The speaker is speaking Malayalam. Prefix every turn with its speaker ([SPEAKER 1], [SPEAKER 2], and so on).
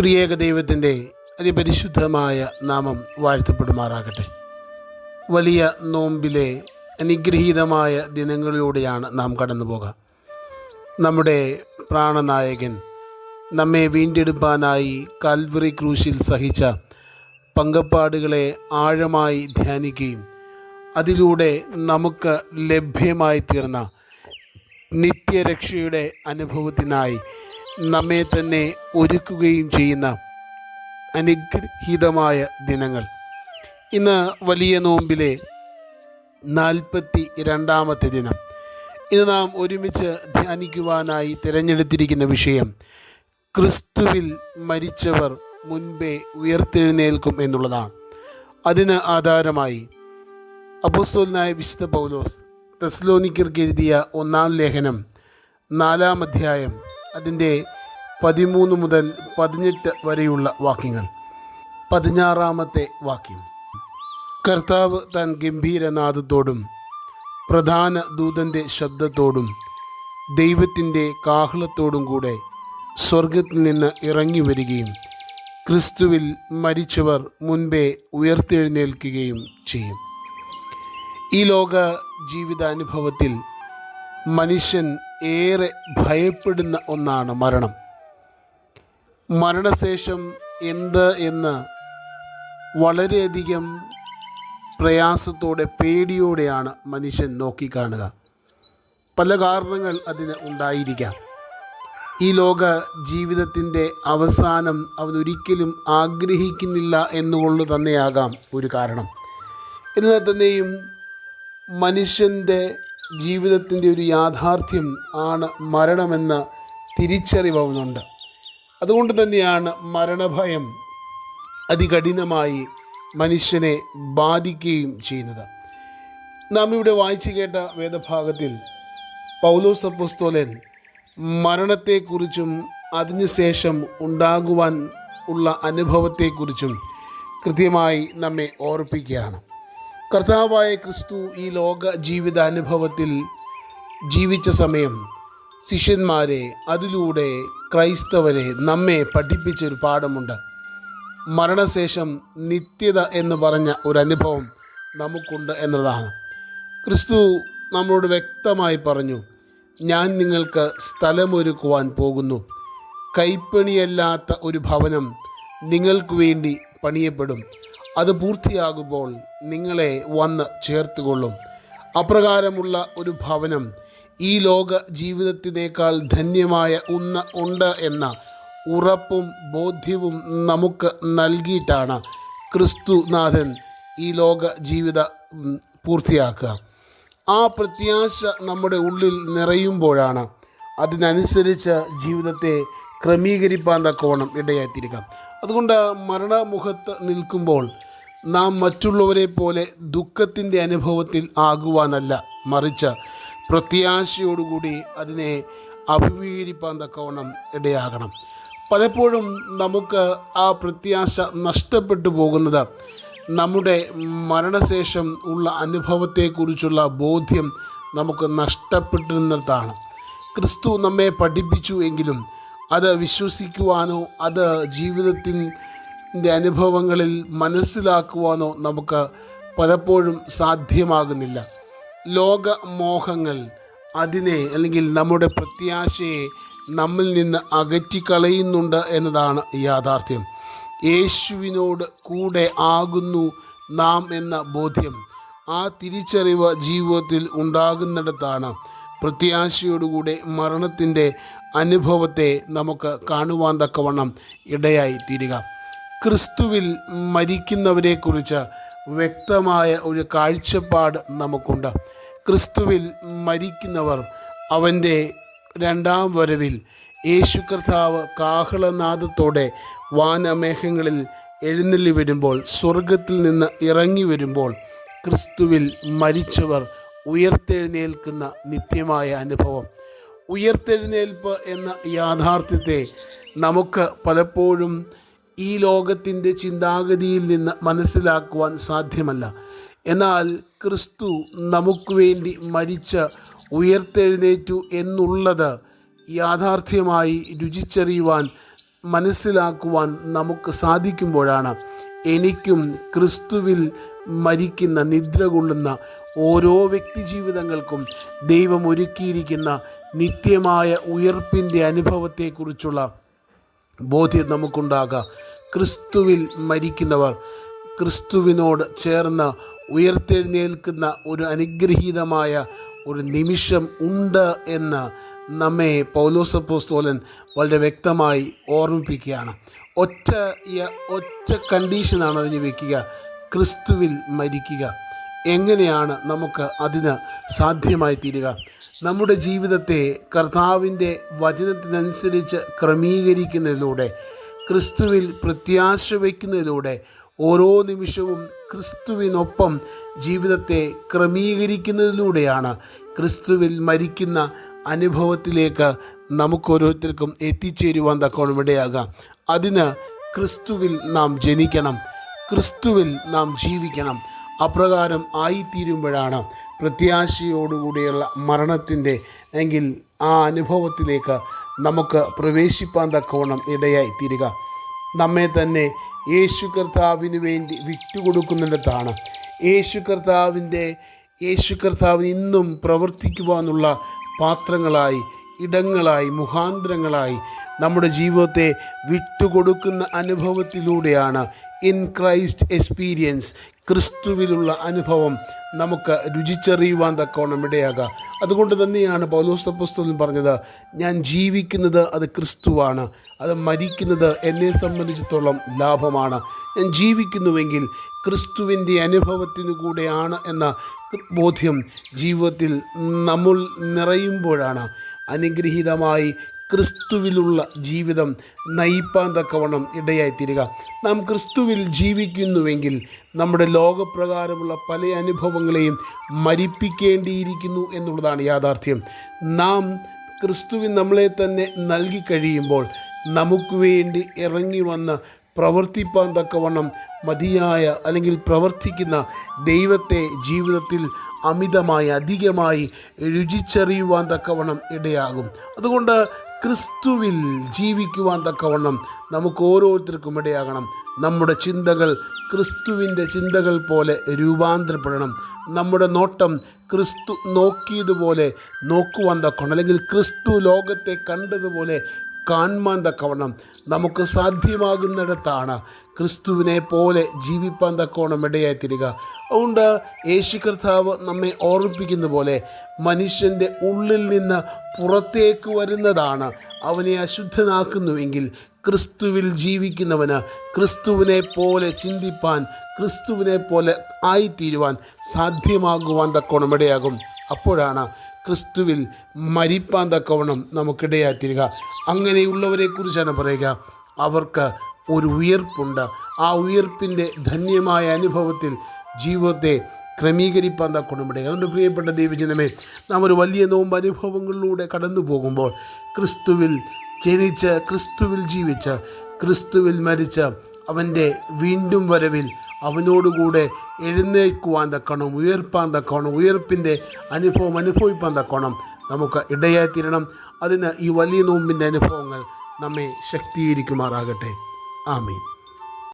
[SPEAKER 1] ത്രിയേക ദൈവത്തിന്റെ അതിപരിശുദ്ധമായ നാമം വാഴ്ത്തപ്പെടുമാറാകട്ടെ. വലിയ നോമ്പിലെ അനുഗ്രഹീതമായ ദിനങ്ങളിലൂടെയാണ് നാം കടന്നു പോകുക നമ്മുടെ പ്രാണനായകൻ നമ്മെ വീണ്ടെടുപ്പാനായി കാൽവറി ക്രൂശിൽ സഹിച്ച പങ്കപ്പാടുകളെ ആഴമായി ധ്യാനിക്കുകയും അതിലൂടെ നമുക്ക് ലഭ്യമായി തീർന്ന നിത്യരക്ഷയുടെ അനുഭവത്തിനായി നമ്മെ തന്നെ ഒരുക്കുകയും ചെയ്യുന്ന അനുഗ്രഹീതമായ ദിനങ്ങൾ. ഇന്ന് വലിയ നോമ്പിലെ നാൽപ്പത്തി രണ്ടാമത്തെ ദിനം. ഇന്ന് നാം ഒരുമിച്ച് ധ്യാനിക്കുവാനായി തിരഞ്ഞെടുത്തിരിക്കുന്ന വിഷയം ക്രിസ്തുവിൽ മരിച്ചവർ മുൻപേ ഉയർത്തെഴുന്നേൽക്കും എന്നുള്ളതാണ്. അതിന് ആധാരമായി അപ്പോസ്തോലിനായ വിശുദ്ധ പൗലോസ് തെസ്ലോനിക്കർക്ക് എഴുതിയ ഒന്നാം ലേഖനം നാലാം അധ്യായം അതിന്റെ പതിമൂന്ന് മുതൽ പതിനെട്ട് വരെയുള്ള വാക്യങ്ങൾ. പതിനാറാമത്തെ വാക്യം. കർത്താവ് താൻ ഗംഭീരനാഥത്തോടും പ്രധാന ദൂതന്റെ ശബ്ദത്തോടും ദൈവത്തിന്റെ കാഹളത്തോടും കൂടെ സ്വർഗത്തിൽ നിന്ന് ഇറങ്ങി വരികയും ക്രിസ്തുവിൽ മരിച്ചവർ മുൻപേ ഉയർത്തെഴുന്നേൽക്കുകയും ചെയ്യും. ഈ ലോക ജീവിതാനുഭവത്തിൽ മനുഷ്യൻ ഏറെ ഭയപ്പെടുന്ന ഒന്നാണ് മരണം. മരണശേഷം എന്ത് എന്ന് വളരെയധികം പ്രയാസത്തോടെ പേടിയോടെയാണ് മനുഷ്യൻ നോക്കിക്കാണുക. പല കാരണങ്ങൾ അതിന് ഉണ്ടായിരിക്കാം. ഈ ലോക ജീവിതത്തിന്റെ അവസാനം അവനൊരിക്കലും ആഗ്രഹിക്കുന്നില്ല എന്നുകൊണ്ട് തന്നെയാകാം ഒരു കാരണം. എന്നാൽ തന്നെയും മനുഷ്യന്റെ ജീവിതത്തിന്റെ ഒരു യാഥാർത്ഥ്യം ആണ് മരണമെന്ന തിരിച്ചറിവുന്നുണ്ട് അതുകൊണ്ട് തന്നെയാണ് മരണഭയം അതികഠിനമായി മനുഷ്യനെ ബാധിക്കുകയും ചെയ്യുന്നത്. നാം ഇവിടെ വായിച്ചു കേട്ട വേദഭാഗത്തിൽ പൗലോസ് അപ്പോസ്തോലൻ മരണത്തെക്കുറിച്ചും അതിനുശേഷം ഉണ്ടാകുവാൻ ഉള്ള അനുഭവത്തെക്കുറിച്ചും കൃത്യമായി നമ്മെ ഓർപ്പിക്കുകയാണ്. കർത്താവായ ക്രിസ്തു ഈ ലോക ജീവിതാനുഭവത്തിൽ ജീവിച്ച സമയം ശിഷ്യന്മാരെ അതിലൂടെ ക്രൈസ്തവരെ നമ്മെ പഠിപ്പിച്ചൊരു പാഠമുണ്ട്. മരണശേഷം നിത്യത എന്ന് പറഞ്ഞ ഒരു അനുഭവം നമുക്കുണ്ട് എന്നതാണ്. ക്രിസ്തു നമ്മളോട് വ്യക്തമായി പറഞ്ഞു ഞാൻ നിങ്ങൾക്ക് സ്ഥലമൊരുക്കുവാൻ പോകുന്നു. കൈപ്പണിയല്ലാത്ത ഒരു ഭവനം നിങ്ങൾക്ക് വേണ്ടി പണിയപ്പെടും. അത് പൂർത്തിയാകുമ്പോൾ നിങ്ങളെ വന്ന് ചേർത്തുകൊള്ളും. അപ്രകാരമുള്ള ഒരു ഭവനം ഈ ലോക ജീവിതത്തിനേക്കാൾ ധന്യമായ ഒന്ന് ഉണ്ട് എന്ന ഉറപ്പും ബോധ്യവും നമുക്ക് നൽകിയിട്ടാണ് ക്രിസ്തുനാഥൻ ഈ ലോക ജീവിത പൂർത്തിയാക്കുക. ആ പ്രത്യാശ നമ്മുടെ ഉള്ളിൽ നിറയുമ്പോഴാണ് അതിനനുസരിച്ച് ജീവിതത്തെ ക്രമീകരിപ്പാൻ തക്കവണ്ണം ഇടയായിത്തിരിക്കാം അതുകൊണ്ട് മരണമുഖത്ത് നിൽക്കുമ്പോൾ നാം മറ്റുള്ളവരെ പോലെ ദുഃഖത്തിന്റെ അനുഭവത്തിൽ ആകുവാനല്ല മറിച്ച് പ്രത്യാശയോടുകൂടി അതിനെ അഭിമുഖീകരിപ്പാൻ തക്കവണ്ണം ഇടയാകണം. പലപ്പോഴും നമുക്ക് ആ പ്രത്യാശ നഷ്ടപ്പെട്ടു പോകുന്നത് നമ്മുടെ മരണശേഷം ഉള്ള അനുഭവത്തെക്കുറിച്ചുള്ള ബോധ്യം നമുക്ക് നഷ്ടപ്പെട്ടിരുന്നതാണ്. ക്രിസ്തു നമ്മെ പഠിപ്പിച്ചു എങ്കിലും അത് വിശ്വസിക്കുവാനോ അത് ജീവിതത്തിന്റെ അനുഭവങ്ങളിൽ മനസ്സിലാക്കുവാനോ നമുക്ക് പലപ്പോഴും സാധ്യമാകുന്നില്ല. ലോകമോഹങ്ങൾ അതിനെ അല്ലെങ്കിൽ നമ്മുടെ പ്രത്യാശയെ നമ്മിൽ നിന്ന് അകറ്റിക്കളയുന്നുണ്ട് എന്നതാണ് യാഥാർത്ഥ്യം. യേശുവിനോട് കൂടെ ആകുന്നു നാം എന്ന ബോധ്യം ആ തിരിച്ചറിവ് ജീവിതത്തിൽ ഉണ്ടാകുന്നിടത്താണ്. പ്രത്യാശയോടുകൂടെ മരണത്തിന്റെ അനുഭവത്തെ നമുക്ക് കാണുവാൻ തക്കവണ്ണം ഇടയായി തീരുക ക്രിസ്തുവിൽ മരിക്കുന്നവരെക്കുറിച്ച് വ്യക്തമായ ഒരു കാഴ്ചപ്പാട് നമുക്കുണ്ട്. ക്രിസ്തുവിൽ മരിക്കുന്നവർ അവന്റെ രണ്ടാം വരവിൽ യേശു കർത്താവ് കാഹളനാദത്തോടെ വാനമേഘങ്ങളിൽ എഴുന്നള്ളി വരുമ്പോൾ സ്വർഗത്തിൽ നിന്ന് ഇറങ്ങി വരുമ്പോൾ ക്രിസ്തുവിൽ മരിച്ചവർ ഉയർത്തെഴുന്നേൽക്കുന്ന നിത്യമായ അനുഭവം. ഉയർത്തെഴുന്നേൽപ്പ് എന്ന യാഥാർത്ഥ്യത്തെ നമുക്ക് പലപ്പോഴും ഈ ലോകത്തിന്റെ ചിന്താഗതിയിൽ നിന്ന് മനസ്സിലാക്കുവാൻ സാധ്യമല്ല. എന്നാൽ ക്രിസ്തു നമുക്ക് വേണ്ടി മരിച്ച് ഉയർത്തെഴുന്നേറ്റു എന്നുള്ളത് യാഥാർത്ഥ്യമായി രുചിച്ചറിയുവാൻ മനസ്സിലാക്കുവാൻ നമുക്ക് സാധിക്കുമ്പോഴാണ് എനിക്കും ക്രിസ്തുവിൽ മരിക്കുന്ന നിദ്ര കൊള്ളുന്ന ഓരോ വ്യക്തി ജീവിതങ്ങൾക്കും ദൈവം ഒരുക്കിയിരിക്കുന്ന നിത്യമായ ഉയർപ്പിന്റെ അനുഭവത്തെക്കുറിച്ചുള്ള ബോധ്യം നമുക്കുണ്ടാകാം. ക്രിസ്തുവിൽ മരിക്കുന്നവർ ക്രിസ്തുവിനോട് ചേർന്ന് ഉയർത്തെഴുന്നേൽക്കുന്ന ഒരു അനുഗ്രഹീതമായ ഒരു നിമിഷം ഉണ്ട് എന്ന് നമ്മെ പൗലോസപ്പോസ്തോലൻ വളരെ വ്യക്തമായി ഓർമ്മിപ്പിക്കുകയാണ്. ഒറ്റ ഒറ്റ കണ്ടീഷനാണ് അതിന് വയ്ക്കുക ക്രിസ്തുവിൽ മരിക്കുക. എങ്ങനെയാണ് നമുക്ക് അതിന് സാധ്യമായി തീരുക? നമ്മുടെ ജീവിതത്തെ കർത്താവിന്റെ വചനത്തിനനുസരിച്ച് ക്രമീകരിക്കുന്നതിലൂടെ ക്രിസ്തുവിൽ പ്രത്യാശ വയ്ക്കുന്നതിലൂടെ ഓരോ നിമിഷവും ക്രിസ്തുവിനൊപ്പം ജീവിതത്തെ ക്രമീകരിക്കുന്നതിലൂടെയാണ് ക്രിസ്തുവിൽ മരിക്കുന്ന അനുഭവത്തിലേക്ക് നമുക്കോരോരുത്തർക്കും എത്തിച്ചേരുവാൻ തക്കോണം ഇടയാകാം. അതിന് ക്രിസ്തുവിൽ നാം ജനിക്കണം. ക്രിസ്തുവിൽ നാം ജീവിക്കണം. അപ്രകാരം ആയിത്തീരുമ്പോഴാണ് പ്രത്യാശയോടുകൂടിയുള്ള മരണത്തിന്റെ എങ്കിൽ ആ അനുഭവത്തിലേക്ക് നമുക്ക് പ്രവേശിപ്പാൻ തക്കവണ്ണം ഇടയായി തീരുക നമ്മെ തന്നെ യേശു കർത്താവിന് വേണ്ടി വിട്ടുകൊടുക്കുന്നിടത്താണ് യേശു കർത്താവിന്റെ യേശു കർത്താവിന് ഇന്നും പ്രവർത്തിക്കുവാനുള്ള പാത്രങ്ങളായി ഇടങ്ങളായി മുഖാന്തരങ്ങളായി നമ്മുടെ ജീവിതത്തെ വിട്ടുകൊടുക്കുന്ന അനുഭവത്തിലൂടെയാണ് ഇൻ ക്രൈസ്റ്റ് എക്സ്പീരിയൻസ് ക്രിസ്തുവിലുള്ള അനുഭവം നമുക്ക് രുചിച്ചറിയുവാൻ തക്കവണ്ണം ഇടയാകാം അതുകൊണ്ട് തന്നെയാണ് പൗലോസപ്പസ്തോലൻ പറഞ്ഞത് ഞാൻ ജീവിക്കുന്നത് അത് ക്രിസ്തുവാണ് അത് മരിക്കുന്നത് എന്നെ സംബന്ധിച്ചിടത്തോളം ലാഭമാണ്. ഞാൻ ജീവിക്കുന്നുവെങ്കിൽ ക്രിസ്തുവിന്റെ അനുഭവത്തിനു കൂടെയാണ് എന്ന ബോധ്യം ജീവിതത്തിൽ നമ്മൾ നിറയുമ്പോഴാണ് അനുഗ്രഹീതമായി ക്രിസ്തുവിലുള്ള ജീവിതം നയിപ്പാൻ തക്കവണ്ണം ഇടയായിത്തീരുക. നാം ക്രിസ്തുവിൽ ജീവിക്കുന്നുവെങ്കിൽ നമ്മുടെ ലോകപ്രകാരമുള്ള പല അനുഭവങ്ങളെയും മരിപ്പിക്കേണ്ടിയിരിക്കുന്നു എന്നുള്ളതാണ് യാഥാർത്ഥ്യം. നാം ക്രിസ്തുവിൻ നമ്മളെ തന്നെ നൽകി കഴിയുമ്പോൾ നമുക്ക് വേണ്ടി ഇറങ്ങി വന്ന് പ്രവർത്തിപ്പാൻ തക്കവണ്ണം മതിയായ അല്ലെങ്കിൽ പ്രവർത്തിക്കുന്ന ദൈവത്തെ ജീവിതത്തിൽ അമിതമായി അധികമായി രുചിച്ചറിയുവാൻ തക്കവണ്ണം ഇടയാകും. അതുകൊണ്ട് ക്രിസ്തുവിൽ ജീവിക്കുവാൻ തക്കവണ്ണം നമുക്ക് ഓരോരുത്തർക്കും ഇടയാകണം. നമ്മുടെ ചിന്തകൾ ക്രിസ്തുവിന്റെ ചിന്തകൾ പോലെ രൂപാന്തരപ്പെടണം. നമ്മുടെ നോട്ടം ക്രിസ്തു നോക്കിയതുപോലെ നോക്കുവാൻ തക്കവണ്ണം. അല്ലെങ്കിൽ ക്രിസ്തു ലോകത്തെ കണ്ടതുപോലെ കാണുവാൻ തക്കവണ്ണം നമുക്ക് സാധ്യമാകുന്നിടത്താണ് ക്രിസ്തുവിനെ പോലെ ജീവിപ്പാൻ തക്കവണ്ണം ഇടയായിത്തീരുക അതുകൊണ്ട് യേശു കർത്താവ് നമ്മെ ഓർമ്മിപ്പിക്കുന്ന പോലെ മനുഷ്യന്റെ ഉള്ളിൽ നിന്ന് പുറത്തേക്ക് വരുന്നതാണ്. അവനെ അശുദ്ധനാക്കുന്നുവെങ്കിൽ ക്രിസ്തുവിൽ ജീവിക്കുന്നവന് ക്രിസ്തുവിനെ പോലെ ചിന്തിപ്പാൻ ക്രിസ്തുവിനെ പോലെ ആയിത്തീരുവാൻ സാധ്യമാകുവാൻ തക്കോണം ഇടയാകും. അപ്പോഴാണ് ക്രിസ്തുവിൽ മരിപ്പാൻ തക്കവണ്ണം നമുക്കിടയായിത്തീരുക. അങ്ങനെയുള്ളവരെ കുറിച്ചാണ് പറയുക. അവർക്ക് ഒരു ഉയർപ്പുണ്ട്. ആ ഉയർപ്പിന്റെ ധന്യമായ അനുഭവത്തിൽ ജീവിതത്തെ ക്രമീകരിപ്പാൻ തക്കണമിടേ അതുകൊണ്ട് പ്രിയപ്പെട്ട ദൈവജനമേ നാം ഒരു വലിയ നോമ്പ് അനുഭവങ്ങളിലൂടെ കടന്നു പോകുമ്പോൾ ക്രിസ്തുവിൽ ജനിച്ച് ക്രിസ്തുവിൽ ജീവിച്ച് ക്രിസ്തുവിൽ മരിച്ച് അവന്റെ വീണ്ടും വരവിൽ അവനോടുകൂടെ എഴുന്നേൽക്കുവാൻ തക്കണം ഉയർപ്പാൻ തക്കണം ഉയർപ്പിന്റെ അനുഭവം അനുഭവിപ്പാൻ തക്കണം നമുക്ക് ഇടയായിത്തീരണം അതിന് ഈ വലിയ നോമ്പിന്റെ അനുഭവങ്ങൾ നമ്മെ ശക്തീകരിക്കുമാറാകട്ടെ. ആമീൻ.